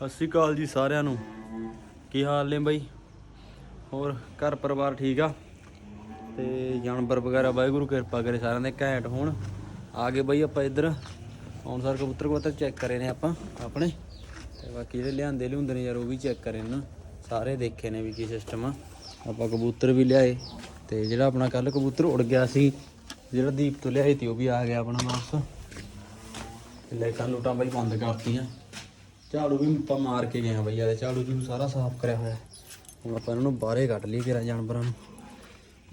ਸਤਿ ਸ਼੍ਰੀ ਅਕਾਲ ਜੀ ਸਾਰਿਆਂ ਨੂੰ। ਕੀ ਹਾਲ ਨੇ ਬਾਈ? ਹੋਰ, ਘਰ ਪਰਿਵਾਰ ਠੀਕ ਆ? ਤੇ ਜਾਨਵਰ ਵਗੈਰਾ ਵਾਹਿਗੁਰੂ ਕਿਰਪਾ ਕਰੇ ਸਾਰਿਆਂ ਦੇ ਘੈਂਟ ਹੋਣ। ਆ ਗਏ ਬਾਈ ਆਪਾਂ ਇੱਧਰ। ਹੁਣ ਸਰ ਕਬੂਤਰ ਕਬੂਤਰ ਚੈੱਕ ਕਰੇ ਨੇ ਆਪਾਂ, ਆਪਣੇ। ਤੇ ਬਾਕੀ ਜਿਹੜੇ ਲਿਆਂਦੇ ਲਿਆਉਂਦੇ ਨੇ ਯਾਰ, ਉਹ ਵੀ ਚੈੱਕ ਕਰੇ ਨੇ। ਸਾਰੇ ਦੇਖੇ ਨੇ ਵੀ ਕੀ ਸਿਸਟਮ ਆ। ਆਪਾਂ ਕਬੂਤਰ ਵੀ ਲਿਆਏ ਤੇ ਜਿਹੜਾ ਆਪਣਾ ਕੱਲ ਕਬੂਤਰ ਉੜ ਗਿਆ ਸੀ, ਜਿਹੜਾ ਦੀਪ ਤੋਂ ਲਿਆਏ ਤੀ ਉਹ ਵੀ ਆ ਗਿਆ ਆਪਣਾ ਵਾਪਸ। ਤੇ ਲਾਈਟਾਂ ਲੂਟਾਂ ਬਾਈ ਬੰਦ ਕਰਤੀਆਂ। ਝਾੜੂ ਵੀ ਆਪਾਂ ਮਾਰ ਕੇ ਗਏ ਆ ਬਈ ਇਹਦੇ ਝਾੜੂ ਜੂ ਸਾਰਾ ਸਾਫ਼ ਕਰਿਆ ਹੋਇਆ। ਹੁਣ ਆਪਾਂ ਇਹਨਾਂ ਨੂੰ ਬਾਹਰੇ ਕੱਢ ਲਈ ਕਿਰਾ ਜਾਨਵਰਾਂ ਨੂੰ।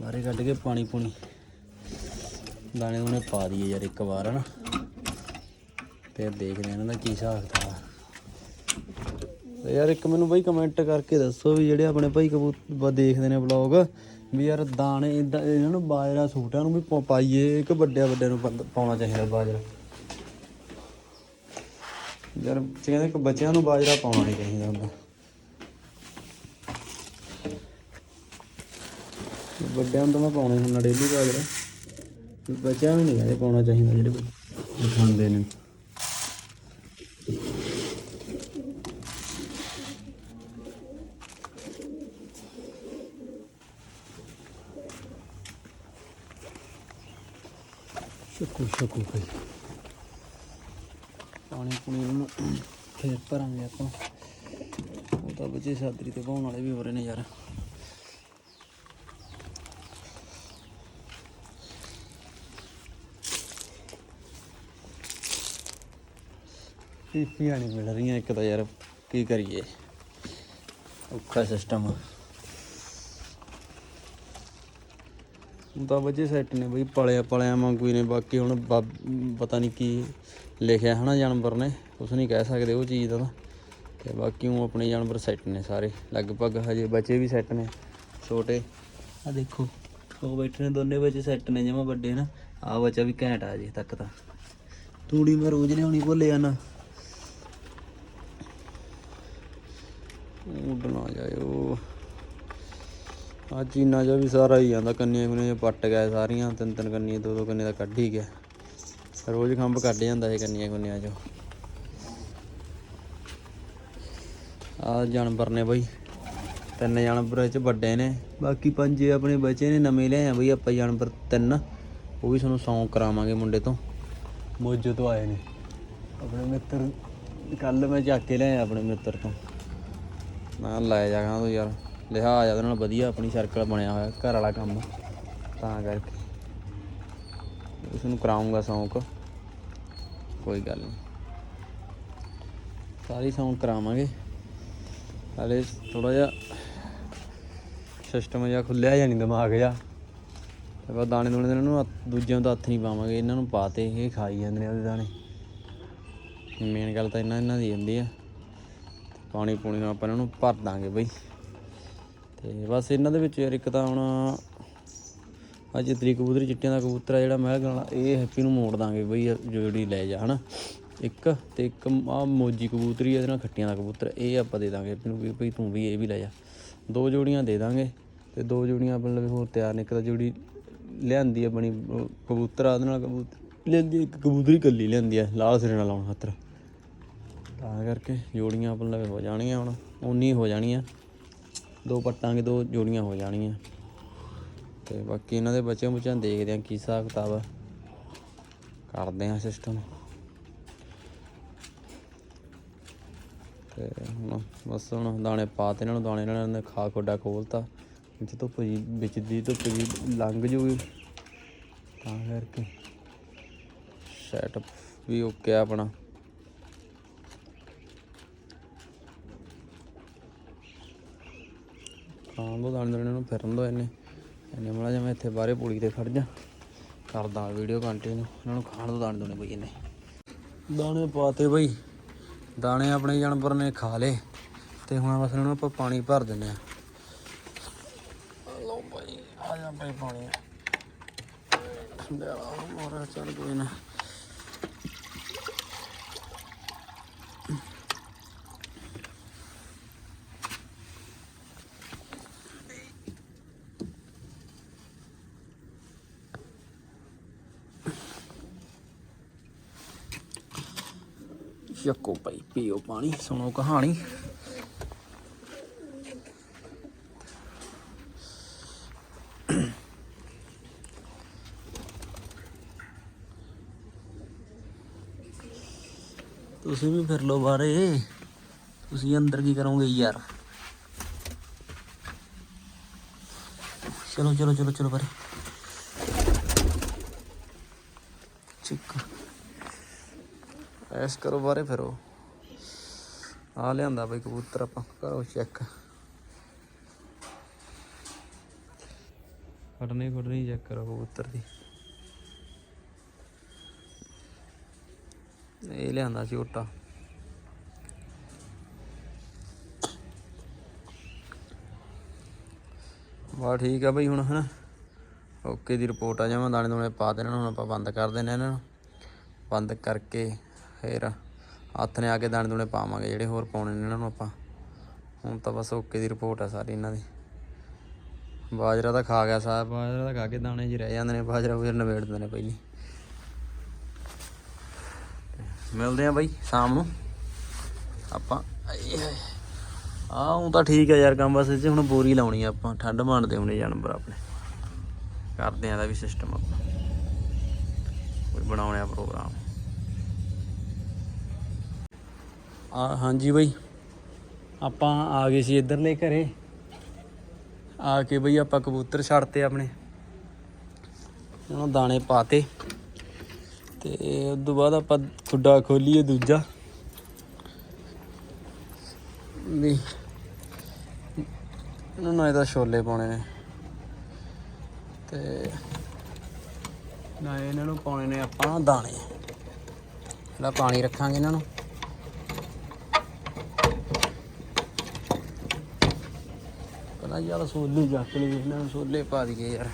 ਬਾਹਰੇ ਕੱਢ ਕੇ ਪਾਣੀ ਪੂਣੀ। ਦਾਣੇ ਉਹਨੇ ਪਾ ਦਈਏ ਯਾਰ ਇੱਕ ਵਾਰ, ਹਨਾ। ਫਿਰ ਦੇਖਦੇ ਆ ਇਹਨਾਂ ਦਾ ਕੀ ਹਿਸਾਬ ਕਿਤਾਬ ਯਾਰ ਇੱਕ ਮੈਨੂੰ ਬਈ ਕਮੈਂਟ ਕਰਕੇ ਦੱਸੋ ਵੀ ਜਿਹੜੇ ਆਪਣੇ ਭਾਈ ਕਬੂਤਰ ਦੇਖਦੇ ਨੇ ਵਲੌਗ ਵੀ ਯਾਰ ਦਾਣੇ ਏਦਾਂ ਇਹਨਾਂ ਨੂੰ ਬਾਜਰਾ ਸੂਟਾਂ ਨੂੰ ਵੀ ਪਾਈਏ, ਕਿ ਵੱਡਿਆਂ ਵੱਡਿਆਂ ਨੂੰ ਪਾਉਣਾ ਚਾਹੀਦਾ ਬਾਜਰਾ? ਯਾਰ ਕਹਿੰਦੇ ਕਿ ਬੱਚਿਆਂ ਨੂੰ ਬਾਜਰਾ ਪਾਉਣਾ ਨਹੀਂ ਚਾਹੀਦਾ ਹੁੰਦਾ। ਵੱਡਿਆਂ ਨੂੰ ਤਾਂ ਮੈਂ ਪਾਉਣਾ ਹੁੰਦਾ, ਡੇਲੀ ਬਾਜਰਾ। ਬੱਚਿਆਂ ਨੂੰ ਨਹੀਂ ਕਹਿੰਦੇ ਪਾਉਣਾ ਚਾਹੀਦਾ ਜਿਹੜੇ ਬੱਚੇ ਨੇ। ਸ਼ੁਕੂ ਸ਼ੁਕੂ ਭਾਈ। ਪਾਣੀ ਪੂਣੀ ਨੂੰ ਫੇਰ ਭਰਾਂਗੇ ਆਪਾਂ। ਉਹ ਤਾਂ ਬੱਚੇ ਸਾਦਰੀ ਤੇ ਪਾਉਣ ਵਾਲੇ ਵੀ ਹੋ ਰਹੇ ਨੇ ਯਾਰ। ਪੀਪੀਆਂ ਨਹੀਂ ਮਿਲ ਰਹੀਆਂ ਇੱਕ ਤਾਂ ਯਾਰ, ਕੀ ਕਰੀਏ? ਔਖਾ ਸਿਸਟਮ ਆ। ਤਾਂ ਬੱਚੇ ਸੈੱਟ ਨੇ ਬਈ ਪਲਿਆ ਪਲਿਆ ਵਾਂਗੂ ਹੀ ਨੇ। ਬਾਕੀ ਹੁਣ ਪਤਾ ਨਹੀਂ ਕੀ ਲਿਖਿਆ ਹਨਾ ਜਾਨਵਰ ਨੇ ਕੁਛ ਨਹੀਂ ਕਹਿ ਸਕਦੇ ਉਹ ਚੀਜ਼ ਦਾ ਤਾਂ। ਬਾਕੀ ਉਹ ਆਪਣੇ ਜਾਨਵਰ ਸੈੱਟ ਨੇ ਸਾਰੇ। ਲਗਭਗ ਹਜੇ ਬੱਚੇ ਵੀ ਸੈੱਟ ਨੇ ਛੋਟੇ। ਆ ਦੇਖੋ ਉਹ ਬੈਠੇ ਨੇ ਦੋਨੇ ਬੱਚੇ ਸੈੱਟ ਨੇ ਜਮਾ ਵੱਡੇ ਨਾ। ਆ ਬੱਚਾ ਵੀ ਘੈਂਟ ਆ ਜੇ ਤੱਕ ਤਾਂ। ਤੂੜੀ ਮੈਂ ਰੋਜ਼ ਲਿਆਉਣੀ ਭੁੱਲ ਜਾਣਾ ਉੱਡਣਾ ਜਾਇਓ ਆ ਚੀਨਾ ਜਿਹਾ ਵੀ ਸਾਰਾ ਹੀ ਜਾਂਦਾ, ਕੰਨੀਆਂ ਕੁੰਨੀਆਂ ਜਿਹਾ ਪੱਟ ਗਏ ਸਾਰੀਆਂ, ਤਿੰਨ ਤਿੰਨ ਕੰਨੀਆਂ, ਦੋ ਦੋ ਕੰਨੀਆਂ ਦਾ ਕੱਢ ਹੀ ਗਿਆ। ਰੋਜ਼ ਖੰਭ ਕੱਢ ਜਾਂਦਾ ਇਹ ਕੰਨੀਆਂ ਕੁੰਨੀਆਂ ਚੋਂ। ਆ ਜਾਨਵਰ ਨੇ ਬਈ, ਤਿੰਨ ਜਾਨਵਰ ਇਹ ਚ ਵੱਡੇ ਨੇ, ਬਾਕੀ ਪੰਜ ਆਪਣੇ ਬੱਚੇ ਨੇ, ਨਵੇਂ ਲਿਆਏ ਆ ਬਈ ਆਪਾਂ ਜਾਨਵਰ ਤਿੰਨ, ਉਹ ਵੀ ਤੁਹਾਨੂੰ ਸੌਂਕ ਕਰਾਵਾਂਗੇ ਮੁੰਡੇ ਤੋਂ। ਮੋਜੋ ਤੋਂ ਆਏ ਨੇ। ਆਪਣੇ ਮਿੱਤਰ ਕੱਲ ਮੈਂ ਚੱਕ ਕੇ ਲਿਆਇਆ ਆਪਣੇ ਮਿੱਤਰ ਤੋਂ। ਮੈਂ ਕਿਹਾ ਲੈ ਜਾ ਤੂੰ ਯਾਰ। ਲਿਹਾਜ਼ ਆ ਉਹਦੇ ਨਾਲ ਵਧੀਆ ਆਪਣੀ ਸਰਕਲ ਬਣਿਆ ਹੋਇਆ, ਘਰ ਵਾਲਾ ਕੰਮ। ਤਾਂ ਕਰਕੇ। ਉਸ ਨੂੰ ਕਰਾਉਂਗਾ ਸ਼ੌਂਕ। ਕੋਈ ਗੱਲ ਨਹੀਂ ਸਾਰੀ ਸ਼ੌਂਕ ਕਰਾਵਾਂਗੇ। ਹਾਲੇ ਥੋੜਾ ਜਿਹਾ ਸਿਸਟਮ ਜਿਹਾ ਖੁੱਲਿਆ ਜਾਂ ਨਹੀਂ ਦਿਮਾਗ ਜਿਹਾ। ਤੇ ਬਸ ਦਾਣੇ ਦੂਣੇ ਦੇ ਇਹਨਾਂ ਨੂੰ ਦੂਜਿਆਂ ਦਾ ਹੱਥ ਨਹੀਂ ਪਾਵਾਂਗੇ। ਇਹਨਾਂ ਨੂੰ ਪਾਤੇ ਇਹ ਖਾਈ ਜਾਂਦੇ ਨੇ ਉਹਦੇ ਦਾਣੇ। ਮੇਨ ਗੱਲ ਤਾਂ ਇਹਨਾਂ ਇਹਨਾਂ ਦੀ ਹੁੰਦੀ ਆ। ਪਾਣੀ ਪੂਣੀ ਨਾਲ ਆਪਾਂ ਇਹਨਾਂ ਨੂੰ ਭਰ ਦਾਂਗੇ ਬਈ। ਤੇ ਬਸ ਇਹਨਾਂ ਦੇ ਵਿੱਚ ਯਾਰ ਇੱਕ ਤਾਂ ਹੁਣ ਅੱਜ ਤਰੀ ਕਬੂਤਰ ਚਿੱਟਿਆਂ ਦਾ ਕਬੂਤਰ ਆ ਜਿਹੜਾ ਮਹਿਲ ਵਾਲਾ ਇਹ ਹੈਪੀ ਨੂੰ ਮੋੜ ਦਾਂਗੇ ਬਈ ਜਿਹੜੀ ਲੈ ਜਾ, ਹਨਾ? ਇੱਕ ਤੇ ਇੱਕ ਆ ਮੋਜੀ ਕਬੂਤਰੀ ਇਹਦੇ ਨਾਲ ਖੱਟੀਆਂ ਦਾ ਕਬੂਤਰ, ਇਹ ਆਪਾਂ ਦੇ ਦਾਂਗੇ ਹੈਪੀ ਨੂੰ ਵੀ ਬਈ ਤੂੰ ਵੀ ਇਹ ਵੀ ਲੈ ਜਾ। ਦੋ ਜੋੜੀਆਂ ਦੇ ਦਾਂਗੇ ਤੇ ਦੋ ਜੋੜੀਆਂ ਆਪਣੇ ਲਈ ਹੋਰ ਤਿਆਰ ਨੇ, ਇੱਕ ਤਾਂ ਜੋੜੀ ਲਿਆਂਦੀ ਆਪਣੀ ਕਬੂਤਰ ਆ, ਉਹਦੇ ਨਾਲ ਕਬੂਤਰ ਲਿਆਂਦੀ ਇੱਕ ਕਬੂਤਰੀ ਕੱਲੀ ਲਿਆਂਦੀ ਆ, ਲਾਲ ਸਿਰੇ ਨਾਲ ਲਾਉਣ ਖਾਤਰ। ਤਾਂ ਕਰਕੇ ਜੋੜੀਆਂ ਆਪਣੇ ਲਵੇ ਹੋ ਜਾਣਗੀਆਂ ਹੁਣ ਉਨੀ ਹੋ ਜਾਣੀਆਂ। ਦੋ ਪੱਟਾਂਗੇ ਦੋ ਜੋੜੀਆਂ ਹੋ ਜਾਣੀਆਂ। ਤੇ ਬਾਕੀ ਇਹਨਾਂ ਦੇ ਬੱਚਿਆਂ ਬੁੱਚਿਆਂ ਦੇਖਦੇ ਆ ਕੀ ਹਿਸਾਬ ਕਿਤਾਬ ਕਰਦੇ ਆ ਸਿਸਟਮ ਤੇ ਹੁਣ ਬਸ ਹੁਣ ਦਾਣੇ ਪਾ ਤੇ ਇਹਨਾਂ ਨੂੰ, ਦਾਣੇ ਇਹਨਾਂ ਨੇ ਖਾ ਖੋਡਾ ਖੋਲਤਾ। ਵਿੱਚ ਧੁੱਪ ਜੀ, ਵਿੱਚ ਦੀ ਧੁੱਪ ਜੀ ਲੰਘ ਜੂਗੀ। ਤਾਂ ਕਰਕੇ ਸੈਟਅਪ ਵੀ ਓਕੇ ਆਪਣਾ। ਖਾਣ ਦੋ, ਦਾਣੇ ਦਾਣੇ ਨੂੰ ਫਿਰਨ ਦੋ ਇਹਨੇ। ਇਹਨੇ ਮਲਾ ਜਿਹਾ ਮੈਂ ਇੱਥੇ ਬਾਹਰੇ ਪੁਲੀ ਤੇ ਖੜ ਜਾ। ਕਰਦਾ ਵੀਡੀਓ ਕੰਟੀਨਿਊ ਇਹਨਾਂ ਨੂੰ ਖਾਣ ਤੋਂ ਦਾਣੇ ਦੋਨੇ ਬਈ ਇਹਨੇ। ਦਾਣੇ ਪਾਤੇ ਬਈ। ਦਾਣੇ ਆਪਣੇ ਜਾਨਵਰ ਨੇ ਖਾ ਲਏ। ਤੇ ਹੁਣ ਬਸ ਇਹਨਾਂ ਨੂੰ ਆਪਾਂ ਪਾਣੀ ਭਰ ਦਿੰਨੇ ਆ ਲੋ ਭਾਈ ਆ ਜਾ ਭਾਈ ਪਾਣੀ। ਲੈ ਲਾ ਮੋਰਾ ਚੱਲ ਕੋਈ ਨਾ। ਚੱਕੋ ਭਾਈ, ਪੀਓ ਪਾਣੀ, ਸੁਣੋ ਕਹਾਣੀ। ਤੁਸੀਂ ਵੀ ਫਿਰ ਲੋ ਬਾਰੇ ਤੁਸੀਂ ਅੰਦਰ ਕੀ ਕਰੋਗੇ ਯਾਰ? ਚਲੋ ਚਲੋ ਚਲੋ ਚਲੋ ਬਾਰੇ ਚਿੱਕ। ਐਸ ਕਰੋ ਬਾਰੇ ਫਿਰੋ ਆ ਲਿਆਂਦਾ ਬਈ ਕਬੂਤਰ ਆਪਾਂ, ਕਰੋ ਚੈੱਕ ਫੜਨੇ ਫੜਨੀ ਚੈੱਕ ਕਰੋ ਕਬੂਤਰ ਦੀ। ਇਹ ਲਿਆਂਦਾ ਝੋਟਾ ਵਾ ਠੀਕ ਆ ਬਈ ਹੁਣ, ਹਨਾ? ਓਕੇ ਦੀ ਰਿਪੋਰਟ ਆ ਜਾਵਾਂ ਦਾਣੇ ਦੋਣੇ ਪਾ ਦੇਣਾ ਹੁਣ ਆਪਾਂ ਬੰਦ ਕਰ ਦੇਣੇ ਇਹਨਾਂ ਨੂੰ। ਬੰਦ ਕਰਕੇ ਫਿਰ ਹੱਥ ਨੇ ਆ ਕੇ ਦਾਣੇ ਦੂਣੇ ਪਾਵਾਂਗੇ, ਜਿਹੜੇ ਹੋਰ ਪਾਉਣੇ ਨੇ ਇਹਨਾਂ ਨੂੰ ਆਪਾਂ। ਹੁਣ ਤਾਂ ਬਸ ਓਕੇ ਦੀ ਰਿਪੋਰਟ ਆ ਸਾਰੀ ਇਹਨਾਂ ਦੀ। ਬਾਜਰਾ ਤਾਂ ਖਾ ਗਿਆ ਸਾਰਾ ਬਾਜਰਾ ਤਾਂ ਖਾ ਕੇ ਦਾਣੇ ਜੀ ਰਹਿ ਜਾਂਦੇ ਨੇ, ਬਾਜਰਾ ਫਿਰ ਨਵੇੜ ਨੇ ਪਹਿਲੀ। ਮਿਲਦੇ ਆ ਬਾਈ ਸ਼ਾਮ ਨੂੰ। ਆਪਾਂ ਆ ਹੁਣ ਤਾਂ ਠੀਕ ਆ ਯਾਰ ਕੰਮ, ਬਸ ਇਹ ਹੁਣ ਬੋਰੀ ਲਾਉਣੀ ਆ ਆਪਾਂ, ਠੰਡ ਮਾਣਦੇ ਹੁਣੇ ਜਾਨਵਰ ਆਪਣੇ। ਕਰਦੇ ਆ ਇਹਦਾ ਵੀ ਸਿਸਟਮ ਆਪਾਂ। ਕੋਈ ਬਣਾਉਣੇ ਆ ਪ੍ਰੋਗਰਾਮ ਆ ਹਾਂਜੀ ਬਾਈ। ਆਪਾਂ ਆ ਗਏ ਸੀ ਇੱਧਰਲੇ ਘਰੇ। ਆ ਕੇ ਬਈ ਆਪਾਂ ਕਬੂਤਰ ਛੱਡਤੇ ਆਪਣੇ। ਉਹਨਾਂ ਦਾਣੇ ਪਾਤੇ। ਤੇ ਉਸ ਤੋਂ ਬਾਅਦ ਆਪਾਂ ਖੁੱਡਾ ਖੋਲੀਏ ਦੂਜਾ। ਵੀ ਇਹਨਾਂ ਨੂੰ ਇਹਦਾ ਛੋਲੇ ਪਾਉਣੇ ਨੇ। ਤੇ ਨਾ ਇਹਨਾਂ ਨੂੰ ਪਾਉਣੇ ਨੇ ਆਪਾਂ ਦਾਣੇ। ਪਹਿਲਾਂ ਪਾਣੀ ਰੱਖਾਂਗੇ ਇਹਨਾਂ ਨੂੰ। ਪਹਿਲਾਂ ਯਾਰ ਸੋਲੇ ਜੱਟ ਲਈ ਇਹਨਾਂ ਨੂੰ ਸੋਲੇ ਪਾ ਦਈਏ ਯਾਰ।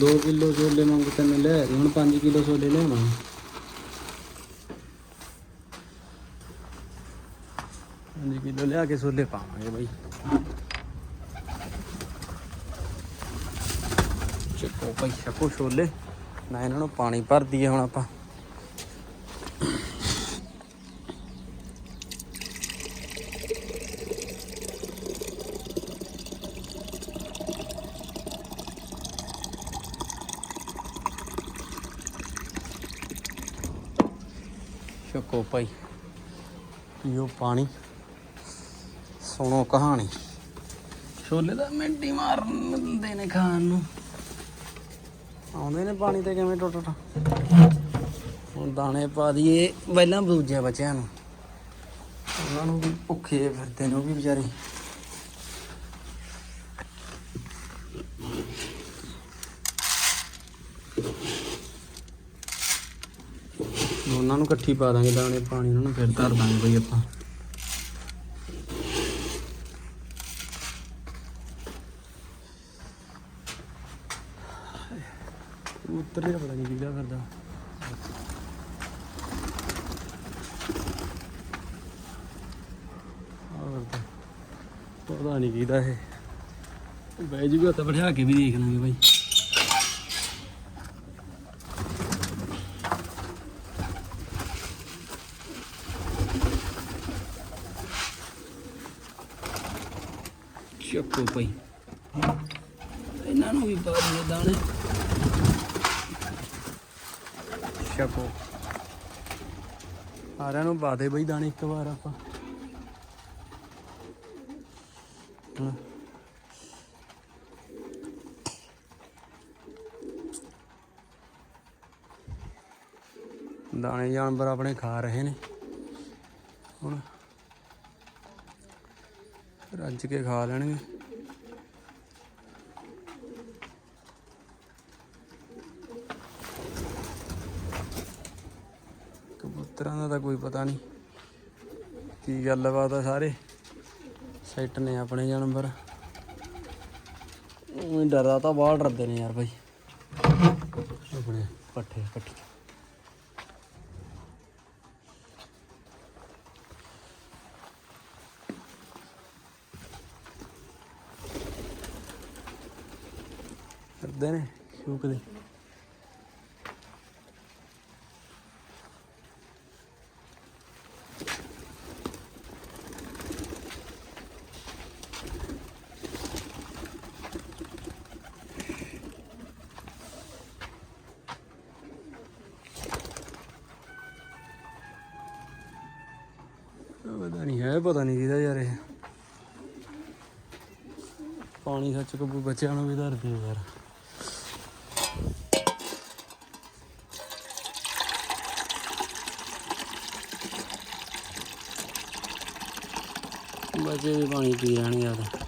ਦੋ ਕਿਲੋ ਛੋਲੇ ਮੰਗ ਤੈਨੂੰ ਲੈ ਆਈ, ਹੁਣ 5 ਕਿਲੋ ਛੋਲੇ ਲਿਆਉਣਾ। ਪੰਜ ਕਿਲੋ ਲਿਆ ਕੇ ਛੋਲੇ ਪਾਵਾਂਗੇ ਬਾਈ। ਚੱਕੋ ਭਾਈ ਚੱਕੋ ਛੋਲੇ ਨਾ ਇਹਨਾਂ ਨੂੰ ਪਾਣੀ ਭਰ ਦਈਏ ਹੁਣ ਆਪਾਂ। ਚੱਕੋ ਭਾਈ ਪੀਓ ਪਾਣੀ। ਸੁਣੋ ਕਹਾਣੀ। ਛੋਲੇ ਦਾ ਮਿੰਟੀ ਮਾਰ ਦਿੰਦੇ ਨੇ ਖਾਣ ਨੂੰ। ਆਉਂਦੇ ਨੇ ਪਾਣੀ ਤੇ ਕਿਵੇਂ ਟੁੱਟ ਟੁੱਟ। ਹੁਣ ਦਾਣੇ ਪਾ ਦਈਏ। ਪਹਿਲਾਂ ਦੂਜੇ ਬੱਚਿਆਂ ਨੂੰ। ਉਹਨਾਂ ਨੂੰ ਵੀ ਭੁੱਖੇ ਫਿਰਦੇ ਨੇ ਉਹ ਵੀ ਵਿਚਾਰੇ। ਦੋਨਾਂ ਨੂੰ ਇਕੱਠੀ ਪਾ ਦਾਂਗੇ ਦਾਣੇ, ਪਾਣੀ ਉਹਨਾਂ ਨੂੰ ਫਿਰ ਧਰ ਦਾਂਗੇ ਬਈ ਆਪਾਂ। ਉੱਤਰ ਰਿਹਾ ਪਤਾ ਨਹੀਂ ਕਿਹਦਾ ਕਰਦਾ ਪਤਾ ਨਹੀਂ ਕਿਹਦਾ ਇਹ। ਬਹਿ ਜੂਗਾ ਤਾਂ ਬਿਠਾ ਕੇ ਵੀ ਦੇਖ ਲਾਂਗੇ ਬਾਈ ਚੱਕੋ ਭਾਈ ਇਹਨਾਂ ਨੂੰ ਵੀ ਪਾ ਦਈਏ ਦਾਣੇ। ਚੱਕੋ ਸਾਰਿਆਂ ਨੂੰ ਪਾ ਦੇ ਬਈ ਦਾਣੇ ਇੱਕ ਵਾਰ ਆਪਾਂ। ਦਾਣੇ ਜਾਨਵਰ ਆਪਣੇ ਖਾ ਰਹੇ ਨੇ। ਹੁਣ ਰੱਜ ਕੇ ਖਾ ਲੈਣਗੇ। ਕਬੂਤਰਾਂ ਦਾ ਤਾਂ ਕੋਈ ਪਤਾ ਨਹੀਂ। ਕੀ ਗੱਲਬਾਤ ਆ ਸਾਰੇ। ਸੈੱਟ ਨੇ ਆਪਣੇ ਜਾਨਵਰ। ਉਹ ਡਰਦਾ ਤਾਂ ਬਾਹਰ ਡਰਦੇ ਨੇ ਯਾਰ ਭਾਈ ਆਪਣੇ ਪੱਠੇ ਪੱਠੇ। ਡਰਦੇ ਨੇ ਸ਼ੂਕ ਦੇ। ਪਤਾ ਨਹੀਂ ਹੈ, ਪਤਾ ਨਹੀਂ ਕਿਹਦਾ ਯਾਰ ਇਹ। ਪਾਣੀ ਸੱਚ ਕਬੂ ਬੱਚਿਆਂ ਨੂੰ ਵੀ ਧਰਦੀ ਹੈ ਯਾਰ। ਬੱਚੇ ਵੀ ਪਾਣੀ ਪੀ ਜਾਣ ਯਾਰ।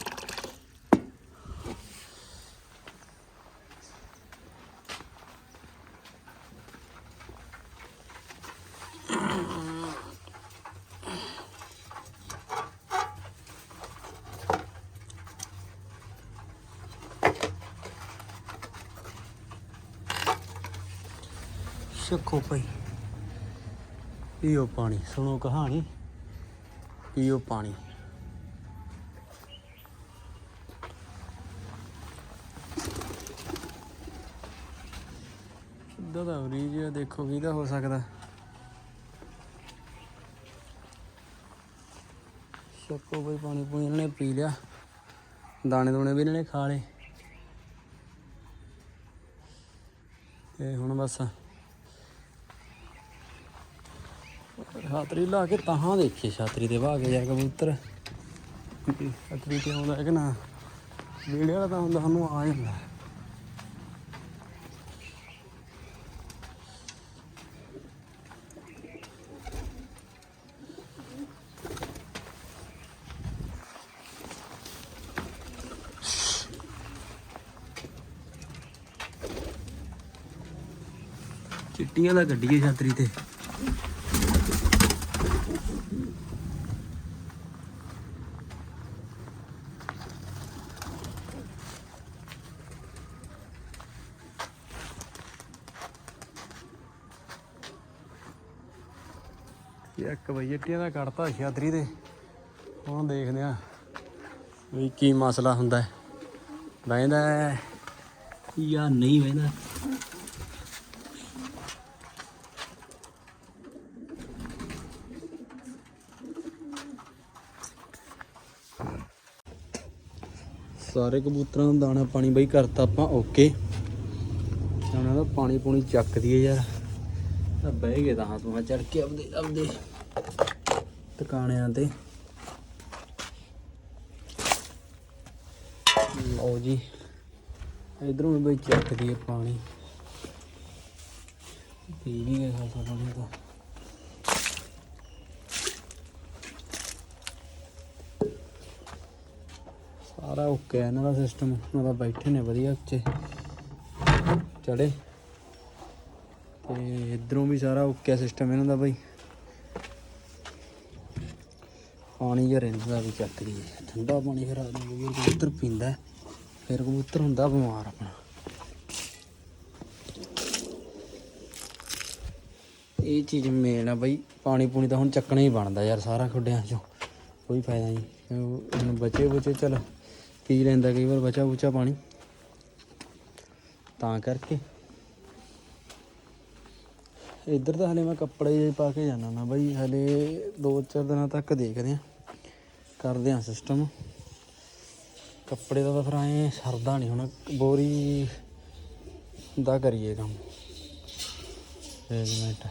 ਸ਼ੱਕੋ ਭਾਈ। ਪੀਓ ਪਾਣੀ, ਸੁਣੋ ਕਹਾਣੀ, ਪੀਓ ਪਾਣੀ। ਸਿੱਧਾ ਤਾਂ ਉਰੀ ਜਿਹਾ ਦੇਖੋ ਕਿਹਦਾ ਹੋ ਸਕਦਾ। ਸ਼ੱਕੋ ਭਾਈ ਪਾਣੀ ਪੂਣੀ, ਇਹਨਾਂ ਨੇ ਪੀ ਲਿਆ। ਦਾਣੇ ਦੂਣੇ ਵੀ ਇਹਨਾਂ ਨੇ ਖਾ ਲਏ। ਤੇ ਹੁਣ ਬਸ ਛਾਤਰੀ ਲਾ ਕੇ ਤਾਹਾਂ ਦੇਖੀ, ਛਾਤਰੀ ਤੇ ਵਾਹ ਕੇ ਯਾਰ ਕਬੂਤਰ। ਛਾਤਰੀ ਤੇ ਆਉਂਦਾ ਹੈ ਕਿ ਨਾ ਵੀਡੀਓ ਵਾਲਾ ਤਾਂ ਹੁੰਦਾ, ਸਾਨੂੰ ਆ ਜਾਂਦਾ। ਚਿੱਟੀਆਂ ਦਾ ਗੱਡੀਏ ਛਾਤਰੀ ਤੇ। ਇੱਕ ਬਈ ਚਿੱਟੀਆਂ ਦਾ ਕੱਢਤਾ ਛਾਤਰੀ ਦੇ। ਹੁਣ ਦੇਖਦੇ ਆ ਵੀ ਕੀ ਮਸਲਾ ਹੁੰਦਾ। ਹੈ ਬਹਿੰਦਾ ਜਾਂ ਨਹੀਂ ਬਹਿੰਦਾ ਸਾਰੇ ਕਬੂਤਰਾਂ ਨੂੰ ਦਾਣਾ ਪਾਣੀ ਬਈ ਕਰਤਾ ਆਪਾਂ, ਓਕੇ। ਉਹਨਾਂ ਦਾ ਪਾਣੀ ਪੂਣੀ ਚੱਕ ਦਈਏ ਯਾਰ। ਤਾਂ ਬਹਿ ਗਏ ਤਾਂ ਤੂੰ ਚੜ ਕੇ ਆਪਦੇ ਆਪਦੇ ਟਿਕਾਣਿਆਂ ਤੇ। ਲਓ ਜੀ, ਇਧਰੋਂ ਵੀ ਬਈ ਚੱਕ ਦਈਏ ਪਾਣੀ। ਪੀ ਵੀ ਗਏ ਖਾਸਾ ਪਾਣੀ ਤਾਂ। ਸਾਰਾ ਓਕੇ ਇਹਨਾਂ ਦਾ ਸਿਸਟਮ ਉਹਨਾਂ ਦਾ ਬੈਠੇ ਨੇ ਵਧੀਆ ਉੱਚੇ। ਚੜੇ ਤੇ ਇਧਰੋਂ ਵੀ ਸਾਰਾ ਓਕੇ ਸਿਸਟਮ ਇਹਨਾਂ ਦਾ ਬਈ। ਪਾਣੀ ਜਿਹਾ ਰਹਿੰਦਾ ਦਾ ਵੀ ਚੱਕ ਲਈਏ ਠੰਡਾ ਪਾਣੀ ਫਿਰ ਆਦਮੀ ਵੀ ਕਬੂਤਰ ਪੀਂਦਾ ਫਿਰ ਕਬੂਤਰ ਹੁੰਦਾ ਬਿਮਾਰ ਆਪਣਾ। ਇਹ ਚੀਜ਼ ਮੇਨ ਆ ਬਈ। ਪਾਣੀ ਪੂਣੀ ਤਾਂ ਹੁਣ ਚੱਕਣਾ ਹੀ ਬਣਦਾ ਯਾਰ ਸਾਰਾ ਖੁੱਡਿਆਂ ਚੋਂ। ਕੋਈ ਫਾਇਦਾ ਨਹੀਂ। ਹੁਣ ਬਚੇ ਬਚੇ ਚਲ ਪੀ ਲੈਂਦਾ ਕਈ ਵਾਰ ਬਚਾ ਬੁਚਾ ਪਾਣੀ। ਤਾਂ ਕਰਕੇ ਇੱਧਰ ਤਾਂ ਹਲੇ ਮੈਂ ਕੱਪੜੇ ਜਿਹੇ ਪਾ ਕੇ ਜਾਣਾ ਨਾ ਬਈ, ਹਲੇ 2-4 ਦਿਨਾਂ ਤੱਕ ਦੇਖਦੇ ਆ ਕਰਦੇ ਆ ਸਿਸਟਮ ਕੱਪੜੇ ਦਾ ਤਾਂ ਫਿਰ ਐ ਸਰਦਾ ਨਹੀਂ ਹੁਣ, ਬੋਰੀ ਦਾ ਕਰੀਏ ਕੰਮ। ਇੱਕ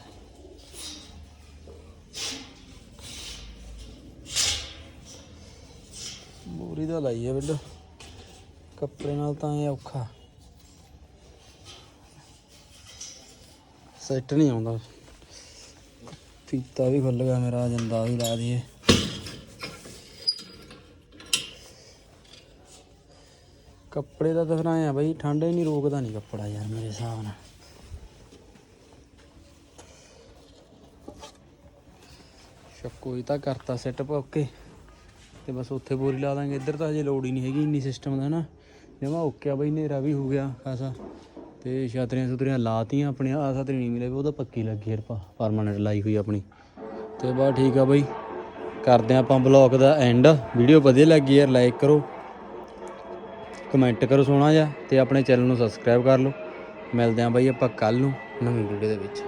ਬੋਰੀ ਦਾ ਲਾਈਏ ਬਿੱਲ। ਕੱਪੜੇ ਨਾਲ ਤਾਂ ਇਹ ਔਖਾ। ਸੈੱਟ ਨਹੀਂ ਆਉਂਦਾ। ਫੀਤਾ ਵੀ ਖੁੱਲ ਗਿਆ ਮੇਰਾ ਜੰਦਾ ਵੀ ਲਾ ਦਈਏ। ਕੱਪੜੇ ਦਾ ਤਾਂ ਫਿਰ ਆਇਆ ਬਈ, ਠੰਡ ਹੀ ਨਹੀਂ ਰੋਕਦਾ ਨਹੀਂ ਕੱਪੜਾ ਯਾਰ ਮੇਰੇ ਹਿਸਾਬ ਨਾਲ। ਸ਼ੱਕੋ ਹੀ ਤਾਂ ਕਰਤਾ ਸੈਟਅਪ ਓਕੇ ਤੇ ਬਸ ਉੱਥੇ ਬੋਰੀ ਲਾ ਦਾਂਗੇ। ਇੱਧਰ ਤਾਂ ਹਜੇ ਲੋੜ ਹੀ ਨਹੀਂ ਹੈਗੀ ਇੰਨੀ ਸਿਸਟਮ ਦਾ ਨਾ। ਜਮਾ ਓਕੇ ਆ ਬਈ, ਹਨੇਰਾ ਵੀ ਹੋ ਗਿਆ ਖਾਸਾ। ਤੇ ਛਤਰੀਆਂ ਸੁਤਰੀਆਂ ਲਾਤੀਆਂ ਆਪਣੇ ਆ ਛਤਰੀ ਨਹੀਂ ਮਿਲੇ ਉਹ ਤਾਂ ਪੱਕੀ ਲੱਗੀ ਯਾਰ ਪਰਮਾਨੈਂਟ ਲਾਈ ਹੋਈ ਆਪਣੀ। ਤੇ ਬਸ ਠੀਕ ਆ ਬਈ। ਕਰਦੇ ਆ ਆਪਾਂ ਬਲੌਗ ਦਾ ਐਂਡ ਵੀਡੀਓ ਵਧੀਆ ਲੱਗੀ ਯਾਰ ਲਾਈਕ ਕਰੋ। ਕਮੈਂਟ ਕਰੋ ਸੋਹਣਾ ਜਿਹਾ, ਤੇ ਆਪਣੇ ਚੈਨਲ ਨੂੰ ਸਬਸਕ੍ਰਾਈਬ ਕਰ ਲਓ। ਮਿਲਦੇ ਆਂ ਬਾਈ ਆਪਾਂ ਕੱਲ ਨੂੰ ਨਵੀਂ ਵੀਡੀਓ ਦੇ ਵਿੱਚ।